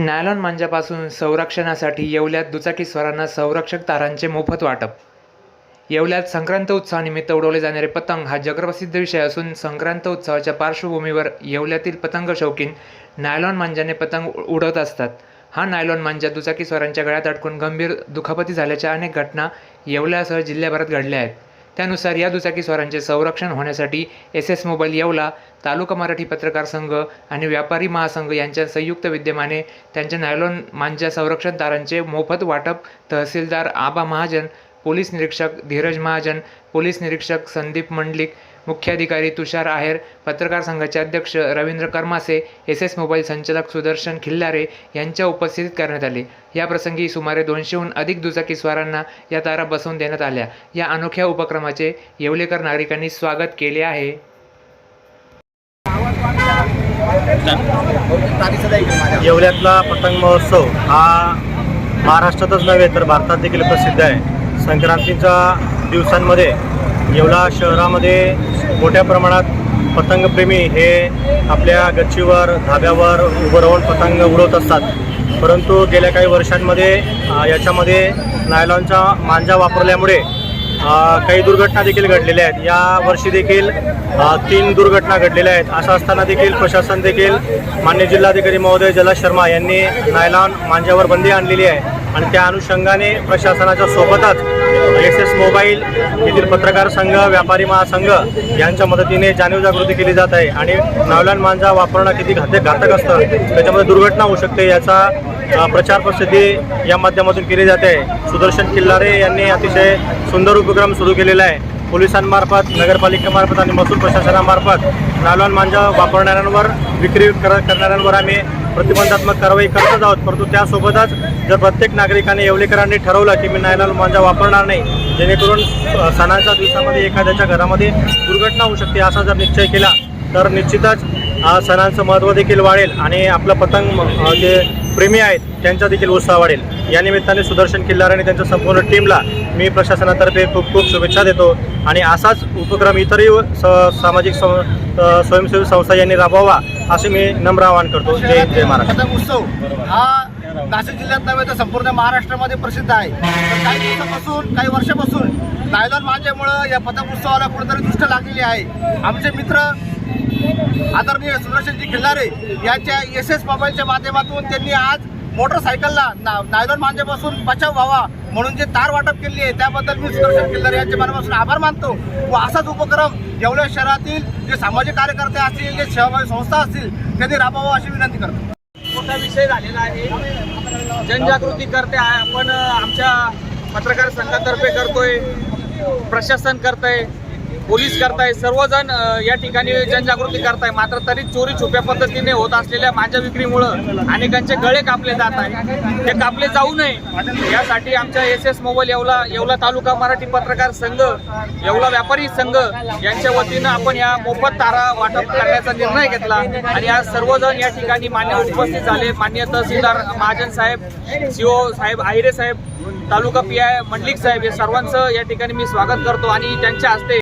Nylon मांजापासून संरक्षणासाठी येवल्यात दुचाकीस्वारांना संरक्षक तारांचे मोफत वाटप. येवल्यात संक्रांत उत्सवानिमित्त उडवले जाणारे पतंग हा जगप्रसिद्ध विषय असून संक्रांत उत्सवाच्या पार्श्वभूमीवर येवल्यातील पतंग शौकीन नायलॉन मांजाने पतंग उडवत असतात. हा नायलॉन मांजा दुचाकीस्वारांच्या गळ्यात अडकून गंभीर दुखापती झाल्याच्या अनेक घटना येवल्यासह जिल्ह्याभरात घडल्या आहेत. त्यानुसार या दुचाकी स्वारांचे संरक्षण होण्यासाठी S S mobile Yeola taluka Marathi पत्रकार संघ आणि व्यापारी महासंघ यांच्या संयुक्त विद्यमाने त्यांच्या नायलॉन मांजा संरक्षण तारांचे मोफत वाटप तहसीलदार आबा महाजन पोलीस निरीक्षक धीरज महाजन पोलीस निरीक्षक संदीप मंडलिक मुख्याधिकारी तुषार आहेर पत्रकार संघाचे अध्यक्ष Ravindra Karmase S S mobile संचालक सुदर्शन खिल्लारे यांच्या उपस्थितीत करण्यात आले. या प्रसंगी सुमारे दोनशेहून अधिक दुचाकीस्वारांना या तारा बसवून देण्यात आल्या. या अनोख्या उपक्रमाचे येवलेकर नागरिकांनी स्वागत केले आहे. येवल्यातला पतंग महोत्सव हा महाराष्ट्रातच नव्हे तर भारतात देखील प्रसिद्ध आहे. संक्रांतीच्या दिवसांमध्ये येवला शहरामध्ये मोठ्या प्रमाणात पतंगप्रेमी हे आपल्या गच्चीवर धाब्यावर उभं राहून पतंग उडवत असतात. परंतु गेल्या काही वर्षांमध्ये याच्यामध्ये नायलॉनचा मांजा वापरल्यामुळे काही दुर्घटना देखील घडलेल्या आहेत. या वर्षी देखील तीन दुर्घटना घडलेल्या आहेत. असं असताना देखील प्रशासन देखील मान्य जिल्हाधिकारी महोदय जला शर्मा यांनी नायलॉन मांजावर बंदी आणलेली आहे. आणि त्या अनुषंगाने प्रशासनाच्या सोबतच एस एस मोबाईल येथील पत्रकार संघ व्यापारी महासंघ यांच्या मदतीने जाणीव जागृती केली जात आहे. आणि नायलॉन मांजा वापरणं किती घातक घातक असतं त्याच्यामध्ये दुर्घटना होऊ शकते याचा प्रचार प्रसिद्धी या माध्यमातून केली जाते. सुदर्शन किल्लारे यांनी अतिशय सुंदर उपक्रम सुरू केलेला आहे. पोलिसांमार्फत नगरपालिकेमार्फत आणि महसूल प्रशासनामार्फत नालवान मांजा वापरणाऱ्यांवर विक्री कर करणाऱ्यांवर आम्ही प्रतिबंधात्मक कारवाई करतच आहोत. परंतु त्यासोबतच जर प्रत्येक नागरिकाने येवलेकरांनी ठरवलं की मी नायलॉन मांजा वापरणार नाही जेणेकरून सणांच्या सणाच्या दिवसामध्ये एखाद्याच्या घरामध्ये दुर्घटना होऊ शकते असा जर निश्चय केला तर निश्चितच सणांचं महत्त्व देखील वाढेल आणि आपलं पतंग जे प्रेमी आहेत त्यांचा देखील उत्साह वाढेल. या निमित्ताने सुदर्शन किल्लार आणि त्यांच्या संपूर्ण टीमला मी प्रशासनातर्फे खूप खूप शुभेच्छा देतो. आणि असाच उपक्रम इतरही स सामाजिक सं स्वयंसेवी संस्था यांनी राबवावा असे मी नम्र आवाहन करतो. जय जय महाराष्ट्र. उत्सव हा नाशिक जिल्ह्यात नव्हे तर संपूर्ण महाराष्ट्रामध्ये प्रसिद्ध आहे. काही दिवसापासून काही वर्षापासून नायलॉन मांजेमुळं या पतंग उत्सवाला कुठेतरी दृष्ट लागलेली आहे. आमचे मित्र आदरणीय सुदर्शनजी खिल्लारे यांच्या एस एस मोबाईलच्या माध्यमातून त्यांनी आज मोटरसायकलला ना नायलॉन मांजेपासून बचाव व्हावा म्हणून जे तार वाटप केली आहे त्याबद्दल मी सुदर्शन खिल्लारे यांच्या मनापासून आभार मानतो. व असाच उपक्रम येवल्या शहरातील जे सामाजिक कार्यकर्ते असतील जे सेवाभावी संस्था असतील त्यांनी राबवावं अशी विनंती करतो. मोठा विषय झालेला आहे. जनजागृती करते आहे. आपण आमच्या पत्रकार संघातर्फे करतोय. प्रशासन करतंय. पोलीस करताय सर्वजण या ठिकाणी जनजागृती करताय. मात्र तरी चोरी छुप्या पद्धतीने होत असलेल्या माझ्या विक्रीमुळं अनेकांचे गळे कापले जात आहे ते कापले जाऊ नये. यासाठी आमच्या S S mobile Yeola Yeola taluka Marathi पत्रकार संघ येवला व्यापारी संघ यांच्या वतीनं आपण या मोफत तारा वाटप करण्याचा निर्णय घेतला आणि आज सर्वजण या ठिकाणी मान्य उपस्थित झाले. मान्य तहसीलदार महाजन साहेब सीओ साहेब आहिरे साहेब तालुका पी आय मंडलिक साहेब या सर्वांचं या ठिकाणी मी स्वागत करतो आणि त्यांच्या हस्ते